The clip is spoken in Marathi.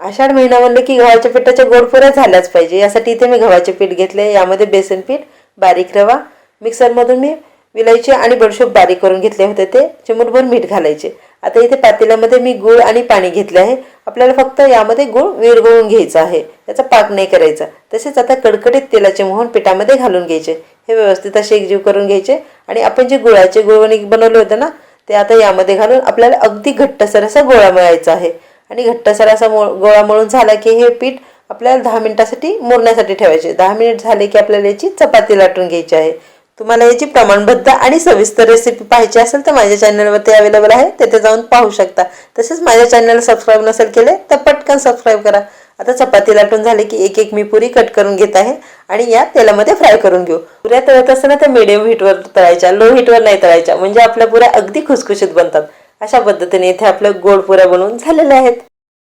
आषाढ महिना म्हणलं की गव्हाच्या पिठाच्या गोडपुऱ्या झाल्याच पाहिजे. यासाठी इथे मी गव्हाचे पीठ घेतले यामध्ये बेसन पीठ बारीक रवा मिक्सरमधून मी विलायची आणि बडशोप बारीक करून घेतले होते ते. चिमूटभर मीठ घालायचे. आता इथे पातेल्यामध्ये मी गूळ आणि पाणी घेतले आहे. आपल्याला फक्त यामध्ये गूळ विरघळून घ्यायचा आहे. त्याचा पाक नाही करायचा. तसेच आता कडकडीत तेलाचे मोहन पिठामध्ये घालून घ्यायचे. हे व्यवस्थित असे एकजीव करून घ्यायचे. आणि आपण जे गुळाचे गुळवणी बनवले होते ना ते आता यामध्ये घालून आपल्याला अगदी घट्टसर असा गोळा मिळायचा आहे. आणि घट्टसर असा मो गोळा मळून झाला की हे पीठ आपल्याला दहा मिनिटासाठी मुरण्यासाठी ठेवायचे. दहा मिनिट झाले की आपल्याला याची चपाती लाटून घ्यायची आहे. तुम्हाला याची प्रमाणबद्ध आणि सविस्तर रेसिपी पाहिजे असेल तर माझ्या चॅनलवरती अवेलेबल आहे. तेथे जाऊन पाहू शकता. तसेच माझ्या चॅनलला सबस्क्राईब नसेल केले तर पटकन सबस्क्राईब करा. आता चपाती लाटून झाले की एक एक मी पुरी कट करून घेत आहे आणि या तेलामध्ये फ्राय करून घेऊ. पुऱ्या तळत असताना त्या मिडियम हीटवर तळायच्या लो हीटवर नाही तळायच्या. म्हणजे आपल्या पुऱ्या अगदी खुसखुशीत बनतात. अशा पद्धतीने इथे आपलं गोड पुऱ्या बनवून झालेल्या आहेत.